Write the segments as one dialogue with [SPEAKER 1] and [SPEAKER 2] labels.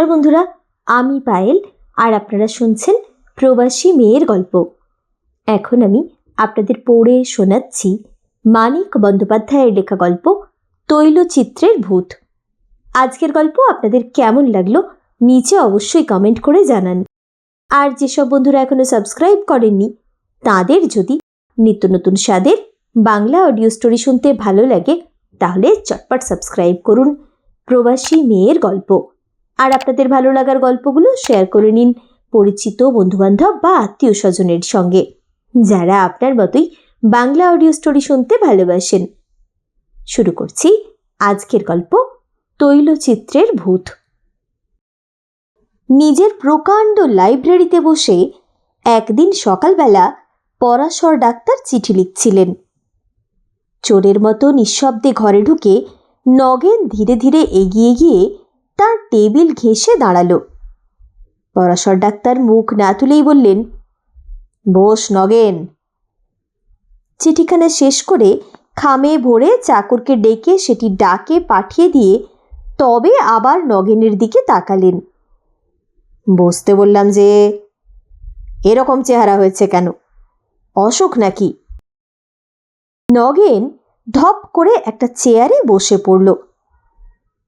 [SPEAKER 1] নমস্কার বন্ধুরা, আমি পায়েল আর আপনারা শুনছেন প্রবাসী মেয়ের গল্প। এখন আমি আপনাদের পড়ে শোনাচ্ছি মানিক বন্দ্যোপাধ্যায়ের লেখা গল্প তৈলচিত্রের ভূত। আজকের গল্প আপনাদের কেমন লাগল নিচে অবশ্যই কমেন্ট করে জানান। আর যেসব বন্ধুরা এখনও সাবস্ক্রাইব করেননি, তাদের যদি নিত্য নতুন স্বাদের বাংলা অডিও স্টোরি শুনতে ভালো লাগে, তাহলে চটপট সাবস্ক্রাইব করুন প্রবাসী মেয়ের গল্প। আর আপনাদের ভালো লাগার গল্পগুলো শেয়ার করে নিন পরিচিত বন্ধুবান্ধব বা আত্মীয় স্বজনের সঙ্গে, যারা আপনার মতোই বাংলা অডিও স্টোরি শুনতে ভালোবাসেন। শুরু করছি আজকের গল্প তৈলচিত্রের ভূত। নিজের প্রকাণ্ড লাইব্রেরিতে বসে একদিন সকালবেলা পরাশর ডাক্তার চিঠি লিখছিলেন। চোরের মতো নিঃশব্দে ঘরে ঢুকে নগেন ধীরে ধীরে এগিয়ে গিয়ে তার টেবিল ঘেঁষে দাঁড়াল। পরাশর ডাক্তার মুখ না তুলেই বললেন, বস, নগেন। চিঠিখানা শেষ করে খামে ভরে চাকরকে ডেকে সেটি ডাকে পাঠিয়ে দিয়ে তবে আবার নগেনের দিকে তাকালেন। বসতে বললাম যে, এরকম চেহারা হয়েছে কেন? অসুখ নাকি? নগেন ধপ করে একটা চেয়ারে বসে পড়ল।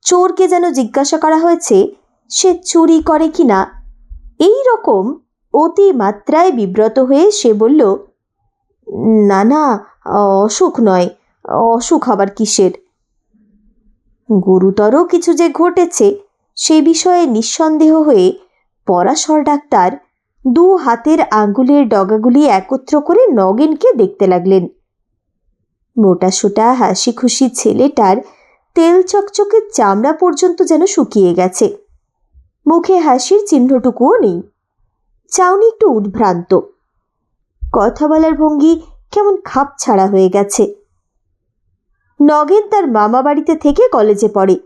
[SPEAKER 1] চোরকে যেন জিজ্ঞাসা করা হয়েছে, সে চুরি করে কি না? এই রকম অতি মাত্রায় বিব্রত হয়ে সে বলল, না না, অসুখ নয়, অসুখ আবার কিসের? গুরুতর কিছু যে ঘটেছে, সে বিষয়ে নিঃসন্দেহ হয়ে পরাশর ডাক্তার দু হাতের আঙ্গুলের ডগাগুলি একত্র করে নগেনকে দেখতে লাগলেন। মোটাসোটা হাসি খুশি ছেলেটার তেল চকচকে চামড়া পর্যন্ত যেন শুকিয়ে গেছে। মুখে হাসির চিহ্নটুকুও নেই। চাউনি একটু উদ্ভ্রান্ত। কথা বলার ভঙ্গি কেমন খাপ ছাড়া হয়ে গেছে। নগেন তার মামা বাড়িতে থেকে কলেজে পড়ে।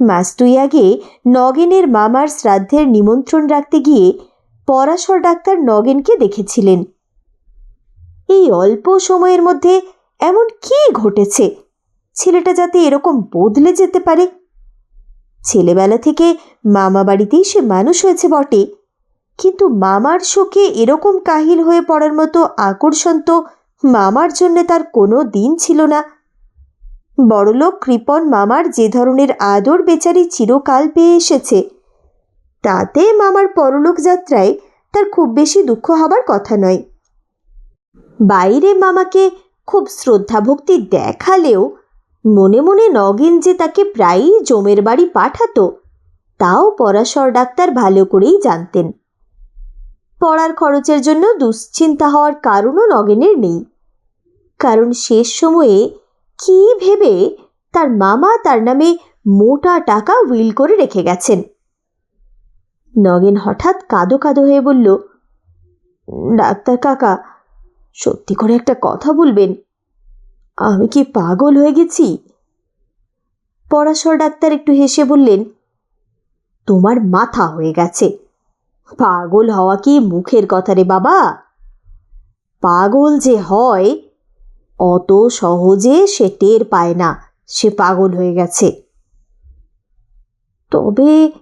[SPEAKER 1] মাস দুই আগে নগেনের মামার শ্রাদ্ধের নিমন্ত্রণ রাখতে গিয়ে পরাশর ডাক্তার নগেনকে দেখেছিলেন। এই অল্প সময়ের মধ্যে এমন কি ঘটেছে? ছেলেটা যাতে এরকম বদলে যেতে পারে? ছেলেবেলা থেকে মামা বাড়িতেই সে মানুষ হয়েছে বটে। কিন্তু মামার শোকে এরকম কাহিল হয়ে পড়ার মতো আকর্ষণ তো মামার জন্যে তার কোনো দিন ছিল না। বড়লোক কৃপন মামার যে ধরনের আদর বেচারি চিরকাল পেয়ে এসেছে, তাতে মামার পরলোক যাত্রায় তার খুব বেশি দুঃখ হবার কথা নয়। বাইরে মামাকে খুব শ্রদ্ধা ভক্তি দেখালেও মনে মনে নগেন যে তাকে প্রায়ই জমের বাড়ি পাঠাতো, তাও পরাশর ডাক্তার ভালো করেই জানতেন। পড়ার খরচের জন্য দুশ্চিন্তা হওয়ার কারণও নগেনের নেই। কারণ শেষ সময়ে কি ভেবে তার মামা তার নামে মোটা টাকা উইল করে রেখে গেছেন। নগেন হঠাৎ কাঁদো কাঁদো হয়ে বলল, ডাক্তার কাকা, সত্যি করে একটা কথা বলবেন। আমি কি পাগল হয়ে গেছি? পরাশর ডাক্তার একটু হেসে বললেন, তোমার মাথা হয়ে গেছে। পাগল হওয়া কি মুখের কথা রে বাবা? পাগল যে হয়, অত সহজে সে টের পায় না, সে পাগল হয়ে গেছে। তবে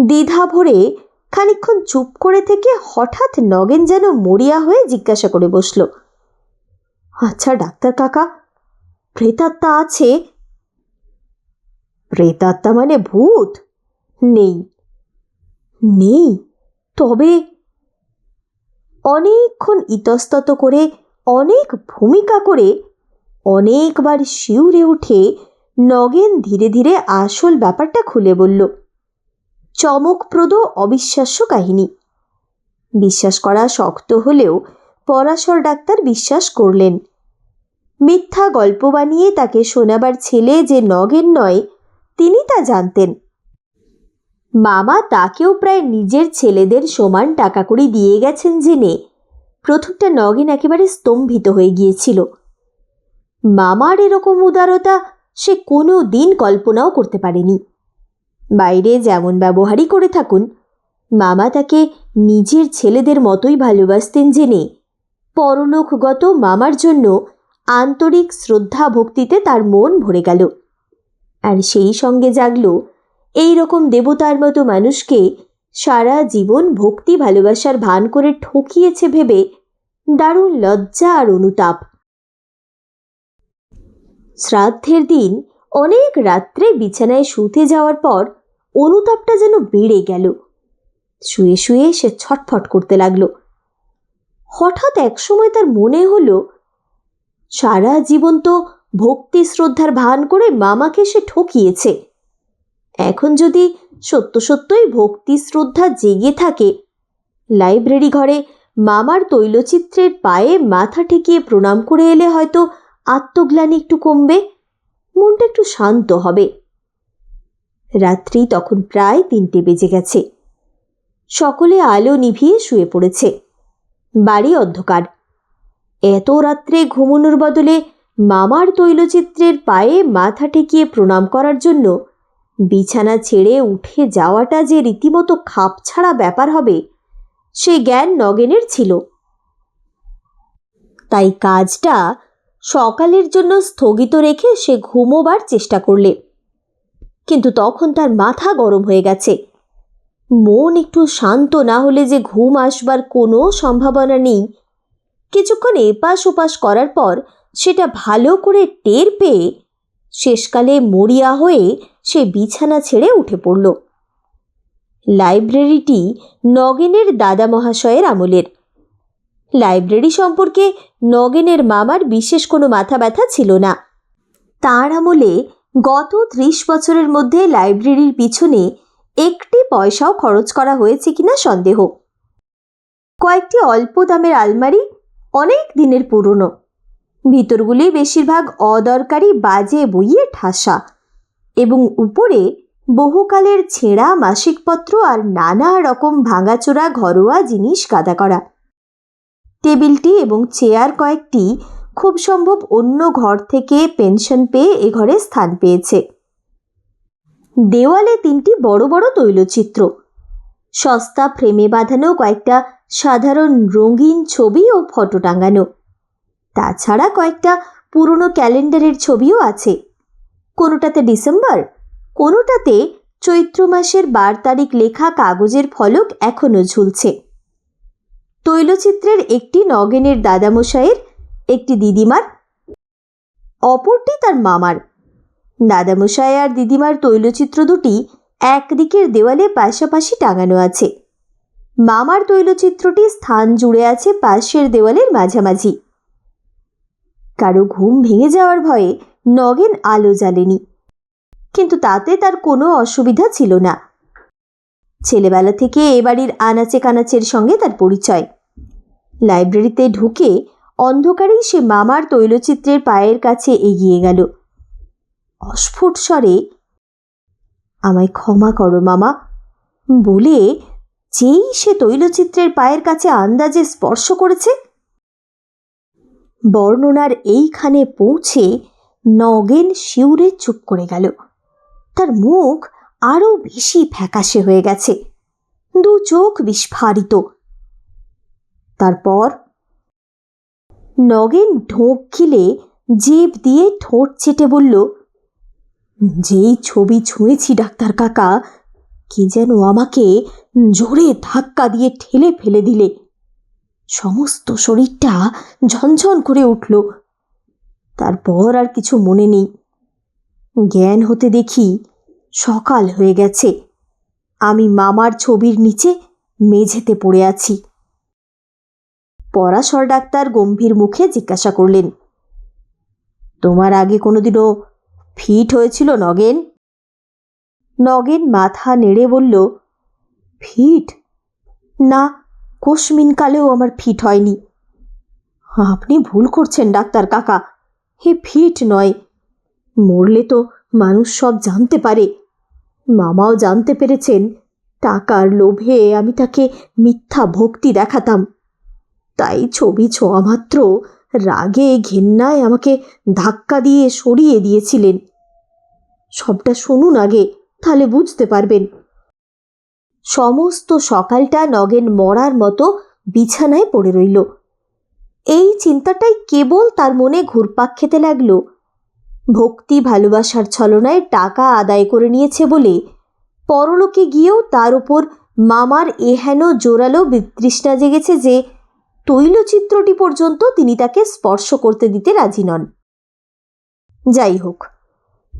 [SPEAKER 1] দ্বিধা ভরে খানিক্ষণ চুপ করে থেকে হঠাৎ নগেন যেন মরিয়া হয়ে জিজ্ঞাসা করে বসল আচ্ছা ডাক্তার কাকা, প্রেতাত্মা আছে? প্রেতাত্মা মানে ভূত? নেই। নেই? তবে অনেকক্ষণ ইতস্তত করে, অনেক ভূমিকা করে, অনেকবার শিউরে উঠে নগেন ধীরে ধীরে আসল ব্যাপারটা খুলে বলল, চমকপ্রদ অবিশ্বাস্য কাহিনী। বিশ্বাস করা শক্ত হলেও পরাশর ডাক্তার বিশ্বাস করলেন। মিথ্যা গল্প বানিয়ে তাকে শোনাবার ছেলে যে নগেন নয়, তিনি তা জানতেন। মামা তাকেও প্রায় নিজের ছেলেদের সমান টাকা কড়ি দিয়ে গেছেন জেনে প্রথমটা নগেন একেবারে স্তম্ভিত হয়ে গিয়েছিল। মামার এরকম উদারতা সে কোনো দিন কল্পনাও করতে পারেনি। বাইরে যেমন ব্যবহারই করে থাকুন, মামা তাকে নিজের ছেলেদের মতোই ভালোবাসতেন জেনে পরলোকগত মামার জন্য আন্তরিক শ্রদ্ধা ভক্তিতে তার মন ভরে গেল। আর সেই সঙ্গে জাগল, এই রকম দেবতার মতো মানুষকে সারা জীবন ভক্তি ভালোবাসার ভান করে ঠকিয়েছে ভেবে দারুণ লজ্জা আর অনুতাপ। শ্রাদ্ধের দিন অনেক রাত্রে বিছানায় শুতে যাওয়ার পর অনুতাপটা যেন বেড়ে গেল। শুয়ে শুয়ে সে ছটফট করতে লাগল। হঠাৎ একসময় তার মনে হলো, সারা জীবন তো ভক্তি শ্রদ্ধার ভান করে মামাকে সে ঠকিয়েছে। এখন যদি সত্য সত্যই ভক্তি শ্রদ্ধা জেগে থাকে, লাইব্রেরি ঘরে মামার তৈলচিত্রের পায়ে মাথা ঠেকিয়ে প্রণাম করে এলে হয়তো আত্মগ্লানি একটু কমবে, মনটা একটু শান্ত হবে। রাত্রি তখন প্রায় তিনটে বেজে গেছে। সকলে আলো নিভিয়ে শুয়ে পড়েছে। বাড়ি অন্ধকার। এত রাত্রে ঘুমনোর বদলে মামার তৈলচিত্রের পায়ে মাথা ঠেকিয়ে প্রণাম করার জন্য বিছানা ছেড়ে উঠে যাওয়াটা যে রীতিমতো খাপ ছাড়া ব্যাপার হবে, সে জ্ঞান নগেনের ছিল। তাই কাজটা সকালের জন্য স্থগিত রেখে সে ঘুমোবার চেষ্টা করলে। কিন্তু তখন তার মাথা গরম হয়ে গেছে। মন একটু শান্ত না হলে যে ঘুম আসবার কোনো সম্ভাবনা নেই। কিছুক্ষণ এপাশ ওপাশ করার পর সেটা ভালো করে টের পেয়ে শেষকালে মরিয়া হয়ে সে বিছানা ছেড়ে উঠে পড়ল। লাইব্রেরিটি নগেনের দাদা মহাশয়ের আমলের। লাইব্রেরি সম্পর্কে নগেনের মামার বিশেষ কোনো মাথা ব্যথা ছিল না। তার আমলে গত ত্রিশ বছরের মধ্যে লাইব্রেরির পিছনে একটি পয়সাও খরচ করা হয়েছে কিনা সন্দেহ। কয়েকটি অল্প দামের আলমারি অনেক দিনের পুরনো। ভিতরগুলি বেশিরভাগ অদরকারি বাজে বইয়ে ঠাসা এবং উপরে বহুকালের ছেঁড়া মাসিকপত্র আর নানা রকম ভাঙাচোরা ঘরোয়া জিনিস গাদা করা। টেবিলটি এবং চেয়ার কয়েকটি খুব সম্ভব অন্য ঘর থেকে পেনশন পেয়ে এ ঘরে স্থান পেয়েছে। দেওয়ালে তিনটি বড় বড় তৈলচিত্র। সস্তা ফ্রেমে বাঁধানো কয়েকটা সাধারণ রঙিন ছবি ও ফটো টাঙানো। তাছাড়া কয়েকটা পুরনো ক্যালেন্ডারের ছবিও আছে। কোনোটাতে ডিসেম্বর, কোনোটাতে চৈত্র মাসের বার তারিখ লেখা কাগজের ফলক এখনও ঝুলছে। তৈলচিত্রের একটি নগেনের দাদামশাইয়ের, একটি দিদিমার, অপরটি তার মামার। দাদামশাই আর দিদিমার তৈলচিত্র দুটি একদিকের দেওয়ালে পাশাপাশি টাঙানো আছে। মামার তৈলচিত্রটি স্থান জুড়ে আছে পাশের দেওয়ালের মাঝামাঝি। কারও ঘুম ভেঙে যাওয়ার ভয়ে নগেন আলো জ্বালেনি। কিন্তু তাতে তার কোনো অসুবিধা ছিল না। ছেলেবেলা থেকে এ বাড়ির আনাচে কানাচের সঙ্গে তার পরিচয়। লাইব্রেরিতে ঢুকে অন্ধকারেই সে মামার তৈলচিত্রের পায়ের কাছে এগিয়ে গেল। অস্ফুট স্বরে, আমায় ক্ষমা করো মামা। বলে যেই সে তৈলচিত্রের পায়ের কাছে আন্দাজে স্পর্শ করেছে, বর্ণনার এইখানে পৌঁছে নগেন শিউরে চুপ করে গেল। তার মুখ আরও বেশি ফ্যাকাশে হয়ে গেছে, দু চোখ বিস্ফারিত। তারপর নগেন ঢোক গিলে জিভ দিয়ে ঠোঁট চেটে বলল যেই ছবি ছুঁয়েছি, ডাক্তার কাকা, কি যেন আমাকে জোরে ধাক্কা দিয়ে ঠেলে ফেলে দিলে। সমস্ত শরীরটা ঝনঝন করে উঠল। তারপর আর কিছু মনে নেই। জ্ঞান হতে দেখি সকাল হয়ে গেছে। আমি মামার ছবির নিচে মেঝেতে পড়ে আছি। পরাশর ডাক্তার গম্ভীর মুখে জিজ্ঞাসা করলেন, তোমার আগে কোনোদিনও ফিট হয়েছিল নগেন? নগেন মাথা নেড়ে বলল, ফিট? না, কোশমিনকালেও আমার ফিট হয়নি। আপনি ভুল করছেন, ডাক্তার কাকা। হে ফিট নয়। মরলে তো মানুষ সব জানতে পারে। মামাও জানতে পেরেছেন। টাকার লোভে আমি তাকে মিথ্যা ভক্তি দেখাতাম। তাই ছবি ছোঁয়া মাত্র। রাগে ঘেন্নায় আমাকে ধাক্কা দিয়ে সরিয়ে দিয়েছিলেন। সবটা শুনুন আগে, তাহলে বুঝতে পারবেন। সমস্ত সকালটা নগেন মরার মতো বিছানায় পড়ে রইল। এই চিন্তাটাই কেবল তার মনে ঘুরপাক খেতে লাগল। ভক্তি ভালোবাসার ছলনায় টাকা আদায় করে নিয়েছে বলে পরলোকে গিয়েও তার উপর মামার এহেন জোরালো বিতৃষ্ণা জেগেছে যে তৈলচিত্রটি পর্যন্ত তিনি তাকে স্পর্শ করতে দিতে রাজি নন। যাই হোক,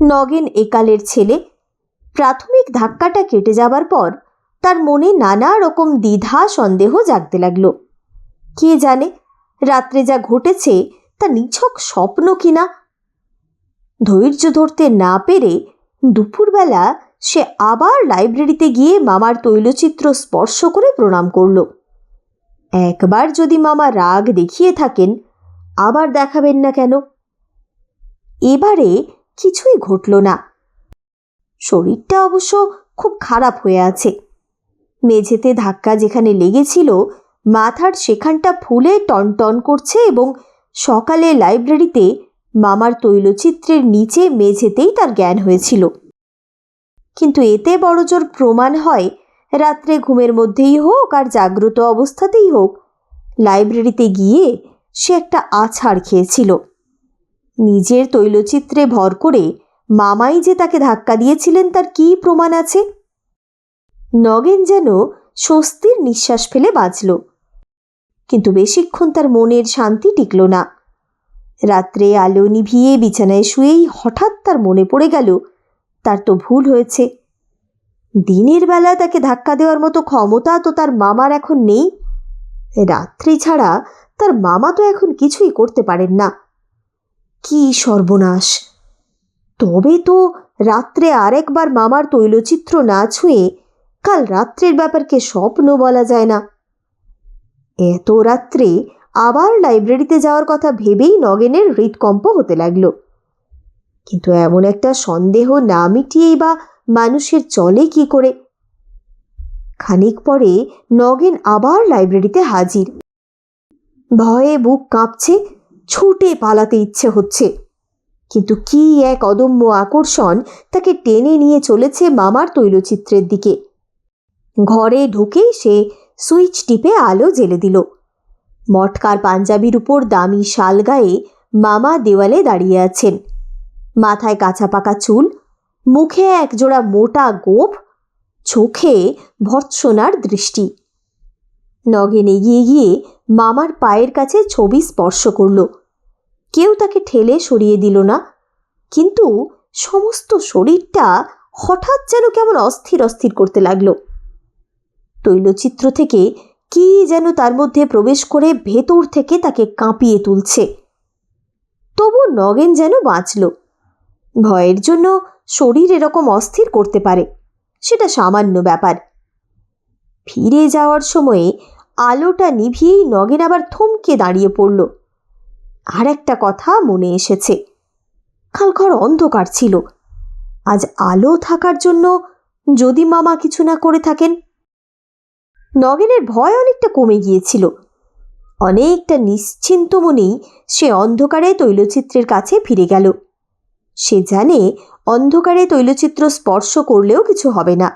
[SPEAKER 1] নগেন একালের ছেলে, প্রাথমিক ধাক্কাটা কেটে যাবার পর তার মনে নানা রকম দ্বিধা, সন্দেহ জাগতে লাগল। কে জানে রাত্রে যা ঘটেছে তা নিছক স্বপ্ন কিনা? ধৈর্য ধরতে না পেরে দুপুরবেলা সে আবার লাইব্রেরিতে গিয়ে মামার তৈলচিত্র স্পর্শ করে প্রণাম করল। একবার যদি মামা রাগ দেখিয়ে থাকেন, আবার দেখাবেন না কেন? এবারে কিছুই ঘটল না। শরীরটা অবশ্য খুব খারাপ হয়ে আছে। মেঝেতে ধাক্কা যেখানে লেগেছিল, মাথার সেখানটা ফুলে টনটন করছে এবং সকালে লাইব্রেরিতে মামার তৈলচিত্রের নিচে মেঝেতেই তার জ্ঞান হয়েছিল। কিন্তু এতে বড়জোর প্রমাণ হয় রাত্রে ঘুমের মধ্যেই হোক আর জাগ্রত অবস্থাতেই হোক, লাইব্রেরিতে গিয়ে সে একটা আছাড় খেয়েছিল। নিজের তৈলচিত্রে ভর করে মামাই যে তাকে ধাক্কা দিয়েছিলেন তার কী প্রমাণ আছে? নগেন যেন স্বস্তির নিঃশ্বাস ফেলে বাঁচল, কিন্তু বেশিক্ষণ তার মনের শান্তি টিকল না। রাত্রে আলো নিভিয়ে বিছানায় শুয়েই হঠাৎ তার মনে পড়ে গেল, তার তো ভুল হয়েছে। দিনের বেলা তাকে ধাক্কা দেওয়ার মতো ক্ষমতা তো তার মামার এখন নেই। রাত্রি ছাড়া তার মামা তো এখন কিছুই করতে পারেন না। কি সর্বনাশ। তবে তো রাত্রে আরেকবার মামার তৈলচিত্র না ছুঁয়ে কাল রাত্রের ব্যাপারকে স্বপ্ন বলা যায় না। এত রাত্রে আবার লাইব্রেরিতে যাওয়ার কথা ভেবেই নগেনের হৃদকম্প হতে লাগল। কিন্তু এমন একটা সন্দেহ না মিটিয়েই বা মানুষের চলে কি করে? খানিক পরে নগেন আবার লাইব্রেরিতে হাজির। ভয়ে বুক কাঁপছে, ছুটে পালাতে ইচ্ছে হচ্ছে। কিন্তু কি এক অদম্য আকর্ষণ তাকে টেনে নিয়ে চলেছে মামার তৈলচিত্রের দিকে। ঘরে ঢুকেই সে সুইচ টিপে আলো জেলে দিল। মটকার পাঞ্জাবির উপর দামি শাল গায়ে মামা দেওয়ালে দাঁড়িয়ে আছেন। মাথায় কাঁচা পাকা চুল মুখে একজোড়া মোটা গোপ, চোখে ভর্ৎসনার দৃষ্টি। নগেন এগিয়ে গিয়ে মামার পায়ের কাছে ছবি স্পর্শ করল। কেউ তাকে ঠেলে সরিয়ে দিল না, কিন্তু সমস্ত শরীরটা হঠাৎ যেন কেমন অস্থির অস্থির করতে লাগল। তৈলচিত্র থেকে কি যেন তার মধ্যে প্রবেশ করে ভেতর থেকে তাকে কাঁপিয়ে তুলছে। তবু নগেন যেন বাঁচল। ভয়ের জন্য শরীর এরকম অস্থির করতে পারে। সেটা সামান্য ব্যাপার। ফিরে যাওয়ার সময়ে আলোটা নিভিয়েই নগেন আবার থমকে দাঁড়িয়ে পড়ল। আর একটা কথা মনে এসেছে। কাল ঘর অন্ধকার ছিল। আজ আলো থাকার জন্য যদি মামা কিছু না করে থাকেন। নগেনের ভয় অনেকটা কমে গিয়েছিল। অনেকটা নিশ্চিন্ত মনেই সে অন্ধকারে তৈলচিত্রের কাছে ফিরে গেল। সে জানে অন্ধকারে তৈলচিত্র স্পর্শ করলেও কিছু হবে না।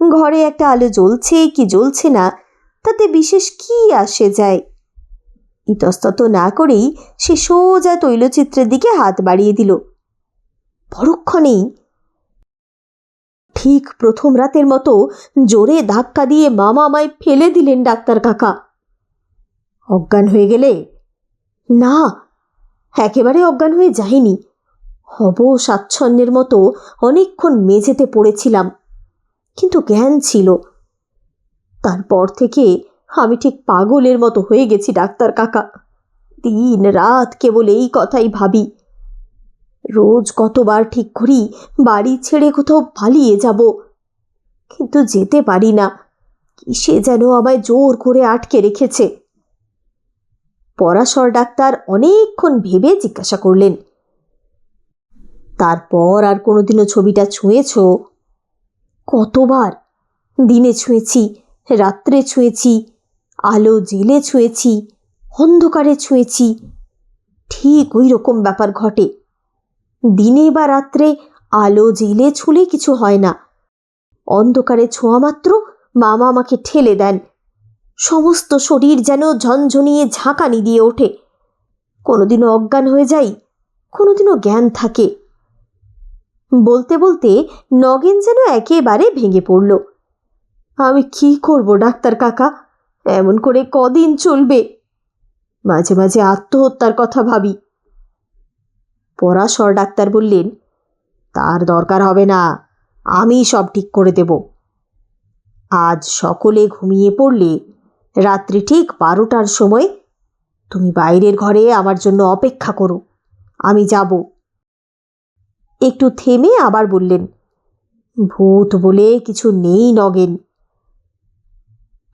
[SPEAKER 1] ঘরে একটা আলো জ্বলছে কি জ্বলছে না, তাতে বিশেষ কি আসে যায়? ইতস্তত না করেই সে সোজা তৈলচিত্রের দিকে হাত বাড়িয়ে দিল। পরক্ষণেই ঠিক প্রথম রাতের মতো জোরে ধাক্কা দিয়ে মামা আমায় ফেলে দিলেন ডাক্তার কাকা। অজ্ঞান হয়ে গেলে? না, একেবারে অজ্ঞান হয়ে যায়নি। হব স্বাচ্ছন্দ্যের মতো অনেকক্ষণ মেঝেতে পড়েছিলাম, কিন্তু জ্ঞান ছিল। তারপর থেকে আমি ঠিক পাগলের মতো হয়ে গেছি, ডাক্তার কাকা। দিন রাত কেবল এই কথাই ভাবি। রোজ কতবার ঠিক করি, বাড়ি ছেড়ে কোথাও পালিয়ে যাব, কিন্তু যেতে পারি না। কিসে যেন আমায় জোর করে আটকে রেখেছে। পরাশর ডাক্তার অনেকক্ষণ ভেবে জিজ্ঞাসা করলেন তারপর আর কোনোদিনও ছবিটা ছুঁয়েছ? কতবার? দিনে ছুঁয়েছি, রাত্রে ছুঁয়েছি, আলো জেলে ছুঁয়েছি, অন্ধকারে ছুঁয়েছি। ঠিক ওই রকম ব্যাপার ঘটে। দিনে বা রাত্রে আলো জেলে ছুলে কিছু হয় না। অন্ধকারে ছোঁয়া মাত্র মামা আমাকে ঠেলে দেন। সমস্ত শরীর যেন ঝনঝনিয়ে ঝাঁকানি দিয়ে ওঠে। কোনোদিনও অজ্ঞান হয়ে যাই, কোনোদিনও জ্ঞান থাকে। বলতে বলতে নগেন যেন একেবারে ভেঙে পড়ল। আমি কি করব ডাক্তার কাকা? এমন করে কদিন চলবে? মাঝে মাঝে আত্মহত্যার কথা ভাবি। পরাশর ডাক্তার বললেন, তার দরকার হবে না আমি সব ঠিক করে দেব। আজ সকলে ঘুমিয়ে পড়লে রাত্রি ঠিক বারোটার সময় তুমি বাইরের ঘরে আমার জন্য অপেক্ষা করো, আমি যাব। একটু থেমে আবার বললেন, ভূত বলে কিছু নেই নগেন।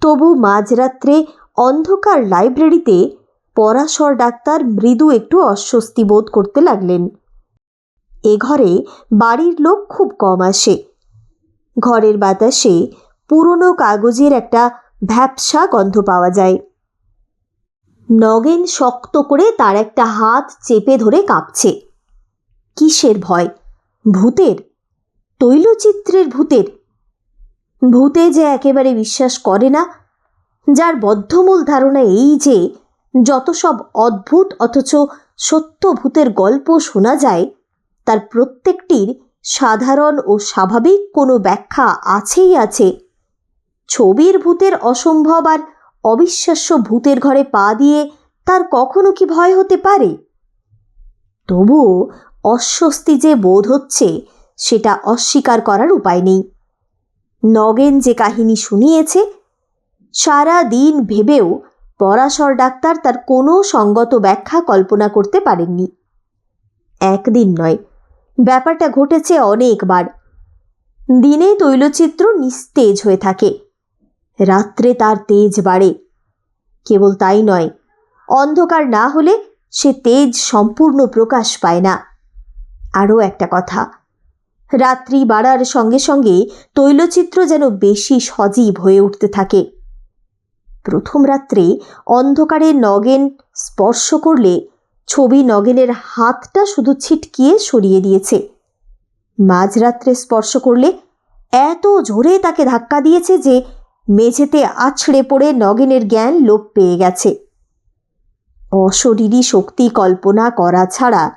[SPEAKER 1] তবু মাঝরাত্রে অন্ধকার লাইব্রেরিতে পরাশর ডাক্তার মৃদু একটু অস্বস্তি বোধ করতে লাগলেন। এ ঘরে বাড়ির লোক খুব কম আসে। ঘরের বাতাসে পুরনো কাগজের একটা ভ্যাপসা গন্ধ পাওয়া যায়। নগেন শক্ত করে তার একটা হাত চেপে ধরে কাঁপছে। কিসের ভয়? ভূতের? তৈলচিত্রের ভূতের? ভূতে যে একেবারে বিশ্বাস করে না, যার বদ্ধমূল ধারণা এই যে, যত সব অদ্ভুত অথচ সত্য ভূতের গল্প শোনা যায়, তার প্রত্যেকটির সাধারণ ও স্বাভাবিক কোনো ব্যাখ্যা আছেই আছে। ছবির ভূতের অসম্ভব আর অবিশ্বাস্য ভূতের ঘরে পা দিয়ে তার কখনো কি ভয় হতে পারে? তবুও অস্বস্তি যে বোধ হচ্ছে, সেটা অস্বীকার করার উপায় নেই। নগেন যে কাহিনী শুনিয়েছে, সারা দিন ভেবেও পরাশর ডাক্তার তার কোনো সঙ্গত ব্যাখ্যা কল্পনা করতে পারেননি। একদিন নয়, ব্যাপারটা ঘটেছে অনেকবার। দিনে তৈলচিত্র নিস্তেজ হয়ে থাকে। রাত্রে তার তেজ বাড়ে। কেবল তাই নয়, অন্ধকার না হলে সে তেজ সম্পূর্ণ প্রকাশ পায় না। আরও একটা কথা। রাত্রি বাড়ার সঙ্গে সঙ্গে তৈলচিত্র যেন বেশি সজীব হয়ে উঠতে থাকে। প্রথম রাত্রে অন্ধকারে নগেন স্পর্শ করলে ছবি নগেনের হাতটা শুধু ছিটকিয়ে সরিয়ে দিয়েছে। মাঝরাত্রে স্পর্শ করলে এত জোরে তাকে ধাক্কা দিয়েছে যে মেঝেতে আছড়ে পড়ে নগেনের জ্ঞান লোপ পেয়ে গেছে। অশরীরী শক্তি কল্পনা করা ছাড়া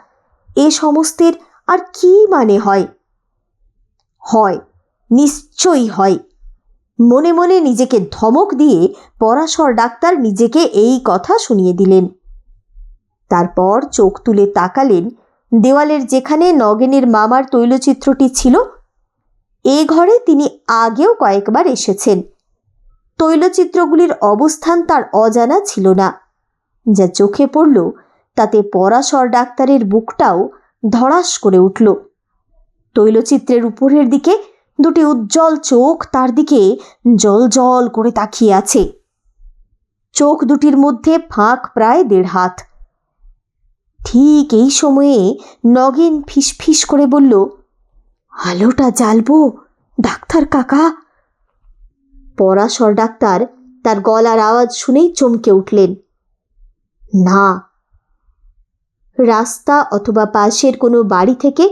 [SPEAKER 1] এ সমস্তের আর কি মানে হয়? হয়, নিশ্চয়ই হয়। মনে মনে নিজেকে ধমক দিয়ে পরাশর ডাক্তার নিজেকে এই কথা শুনিয়ে দিলেন। তারপর চোখ তুলে তাকালেন দেওয়ালের যেখানে নগেনের মামার তৈলচিত্রটি ছিল। এ ঘরে তিনি আগেও কয়েকবার এসেছেন। তৈলচিত্রগুলির অবস্থান তার অজানা ছিল না। যা চোখে পড়ল, তাতে পরাশর ডাক্তারের বুকটাও ধড়াস করে উঠল। তৈলচিত্রের উপরের দিকে দুটি উজ্জ্বল চোখ তার দিকে জল জল করে তাকিয়ে আছে। চোখ দুটির মধ্যে ফাঁক প্রায় দেড় হাত। ঠিক এই সময়ে নগেন ফিসফিস করে বলল, আলোটা জ্বালবো, ডাক্তার কাকা? পরাশর ডাক্তার তার গলার আওয়াজ শুনেই চমকে উঠলেন। না রাস্তা অথবা পাশের কোনো বাড়ি থেকে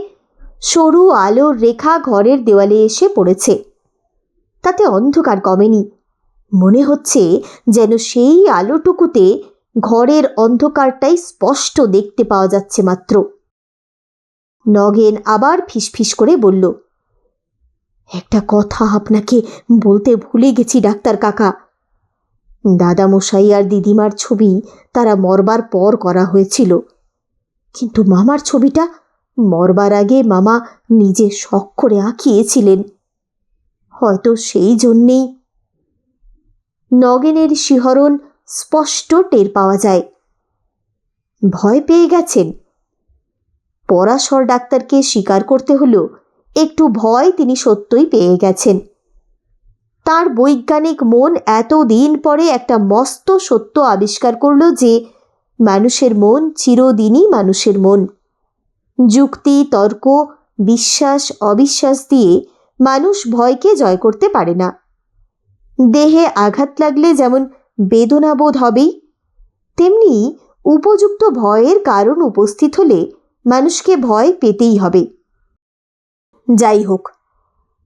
[SPEAKER 1] সরু আলোর রেখা ঘরের দেওয়ালে এসে পড়েছে। তাতে অন্ধকার কমেনি। মনে হচ্ছে যেন সেই আলোটুকুতে ঘরের অন্ধকারটাই স্পষ্ট দেখতে পাওয়া যাচ্ছে মাত্র। নগেন আবার ফিসফিস করে বলল, একটা কথা আপনাকে বলতে ভুলে গেছি, ডাক্তার কাকা। দাদামশাই আর দিদিমার ছবি তারা মরবার পর করা হয়েছিল। কিন্তু মামার ছবিটা মরবার আগে মামা নিজে শখ করে আঁকিয়েছিলেন। হয়তো সেই জন্যেই নগেনের শিহরণ স্পষ্ট টের পাওয়া যায়। ভয় পেয়ে গেছেন। পরাশর ডাক্তারকে স্বীকার করতে হলো, একটু ভয় তিনি সত্যই পেয়ে গেছেন। তার বৈজ্ঞানিক মন এতদিন পরে একটা মস্ত সত্য আবিষ্কার করল যে মানুষের মন চিরদিনই মানুষের মন। যুক্তি, তর্ক, বিশ্বাস, অবিশ্বাস দিয়ে মানুষ ভয়কে জয় করতে পারে না। দেহে আঘাত লাগলে যেমন বেদনাবোধ হবেই, তেমনি উপযুক্ত ভয়ের কারণ উপস্থিত হলে মানুষকে ভয় পেতেই হবে। যাই হোক,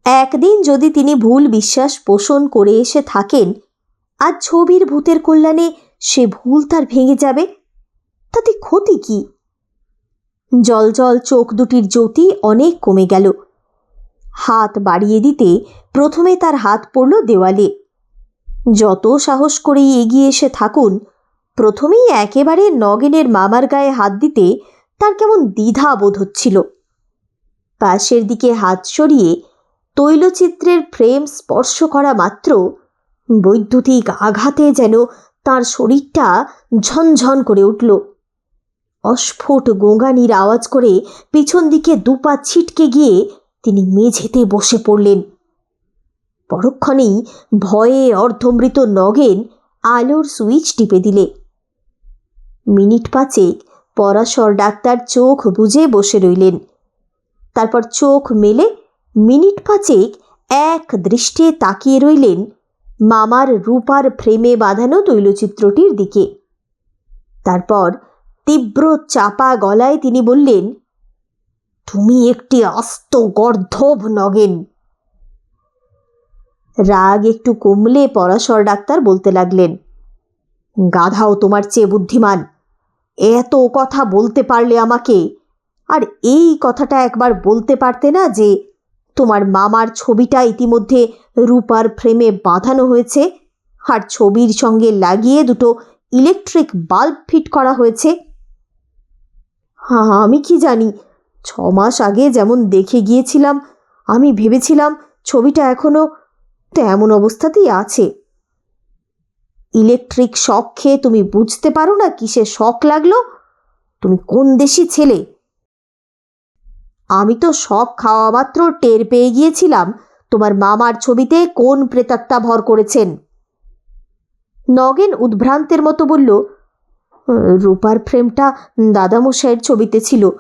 [SPEAKER 1] একদিন যদি তিনি ভুল বিশ্বাস পোষণ করে এসে থাকেন, আর ছবির ভূতের কল্যাণে সে ভুল তার ভেঙে যাবে। তাতে ক্ষতি কি? জল জল চোখ দুটির জ্যোতি অনেক কমে গেল। হাত বাড়িয়ে দিতে প্রথমে তার হাত পড়ল দেওয়ালে। যত সাহস করেই এগিয়ে এসে থাকুন, প্রথমেই একেবারে নগেনের মামার গায়ে হাত দিতে তার কেমন দ্বিধা বোধ হচ্ছিল। পাশের দিকে হাত সরিয়ে তৈলচিত্রের ফ্রেম স্পর্শ করা মাত্র বৈদ্যুতিক আঘাতে যেন তার শরীরটা ঝনঝন করে উঠল। অস্ফুট গোঙানির আওয়াজ করে পিছন দিকে দুপা ছিটকে গিয়ে তিনি মেঝেতে বসে পড়লেন। পরক্ষণেই ভয়ে অর্ধমৃত নগেন আলোর সুইচ টিপে দিলে। মিনিট পাঁচেক পরাশর ডাক্তার চোখ বুজে বসে রইলেন। তারপর চোখ মেলে মিনিট পাঁচেক এক দৃষ্টে তাকিয়ে রইলেন মামার রূপার ফ্রেমে বাঁধানো তৈলচিত্রটির দিকে। তারপর তীব্র চাপা গলায় তিনি বললেন, তুমি একটি আস্ত গর্ধব নগেন। রাগ একটু কমলে পরাশর ডাক্তার বলতে লাগলেন, গাধাও তোমার চেয়ে বুদ্ধিমান। এত কথা বলতে পারলে আমাকে, আর এই কথাটা একবার বলতে পারতে না যে তোমার মামার ছবিটা ইতিমধ্যে রূপার ফ্রেমে বাঁধানো হয়েছে, আর ছবির সঙ্গে লাগিয়ে দুটো ইলেকট্রিক বাল্ব ফিট করা হয়েছে। হ্যাঁ আমি কি জানি? ছ মাস আগে যেমন দেখে গিয়েছিলাম, আমি ভেবেছিলাম ছবিটা এখনও তেমন অবস্থাতেই আছে। ইলেকট্রিক শখ খেয়ে তুমি বুঝতে পারো না কিসে শখ লাগল? তুমি কোন দেশি ছেলে? আমি তো শখ খাওয়া মাত্র টের পেয়ে গিয়েছিলাম তোমার মামার ছবিতে কোন প্রেতাত্মা ভর করেছেন। নগেন উদ্ভ্রান্তের মতো বলল রূপার ফ্রেমটা দাদামশাইয়ের ছবিতে ছিল।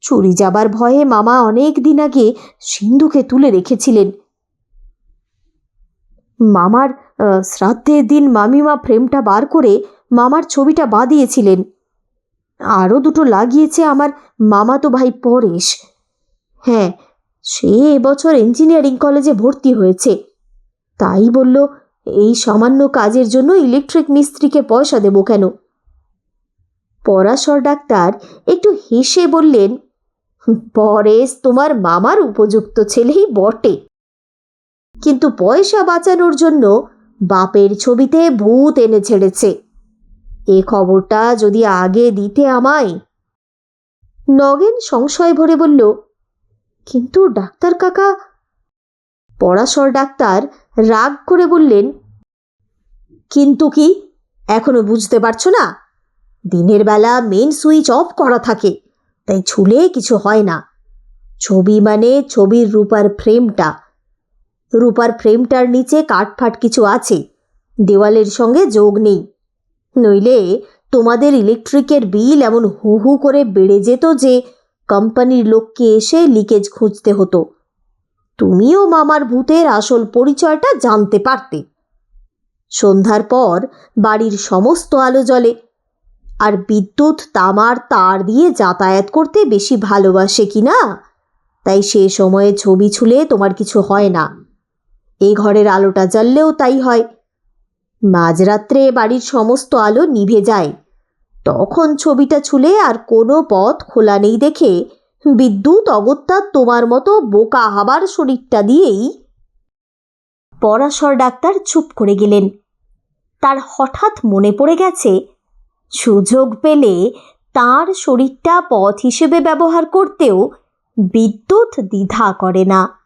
[SPEAKER 1] চুরি যাবার ভয়ে মামা অনেক দিন আগে সিন্ধুকে তুলে রেখেছিলেন। মামার শ্রাদ্ধের দিন মামিমা ফ্রেমটা বার করে মামার ছবিটা বাঁধিয়েছিলেন আরও দুটো লাগিয়েছে আমার মামাতো ভাই পরেশ। হ্যাঁ সে এবছর ইঞ্জিনিয়ারিং কলেজে ভর্তি হয়েছে। তাই বলল, এই সামান্য কাজের জন্য ইলেকট্রিক মিস্ত্রিকে পয়সা দেবো কেন? পরাশর ডাক্তার একটু হেসে বললেন, পরেশ তোমার মামার উপযুক্ত ছেলেই বটে। কিন্তু পয়সা বাঁচানোর জন্য বাপের ছবিতে ভূত এনে ছেড়েছে। এ খবরটা যদি আগে দিতে আমায়? নগেন সংশয় ভরে বলল, কিন্তু ডাক্তার কাকা? পরাশর ডাক্তার রাগ করে বললেন, কিন্তু কি? এখনও বুঝতে পারছ না? দিনের বেলা মেন সুইচ অফ করা থাকে, তাই ছুলে কিছু হয় না। ছবি মানে ছবির রূপার ফ্রেমটা রূপার ফ্রেমটার নিচে কাঠফাট কিছু আছে, দেওয়ালের সঙ্গে যোগ নেই। নইলে তোমাদের ইলেকট্রিকের বিল এমন হু হু করে বেড়ে যেত যে কোম্পানির লোককে এসে লিকেজ খুঁজতে হতো। তুমিও মামার ভূতের আসল পরিচয়টা জানতে পারতে। সন্ধ্যার পর বাড়ির সমস্ত আলো জ্বলে আর বিদ্যুৎ তামার তার দিয়ে যাতায়াত করতে বেশি ভালোবাসে কি না? তাই সে সময়ে ছবি ছুলে তোমার কিছু হয় না। এই ঘরের আলোটা জ্বললেও তাই হয়। মাঝরাত্রে বাড়ির সমস্ত আলো নিভে যায়। তখন ছবিটা ছুলে আর কোনো পথ খোলা নেই দেখে বিদ্যুৎ অগত্যা তোমার মতো বোকা হাবার শরীরটা দিয়েই পরাশর ডাক্তার চুপ করে গেলেন। তার হঠাৎ মনে পড়ে গেছে সুযোগ পেলে তার শরীরটা পথ হিসেবে ব্যবহার করতেও বিদ্যুৎ দ্বিধা করে না।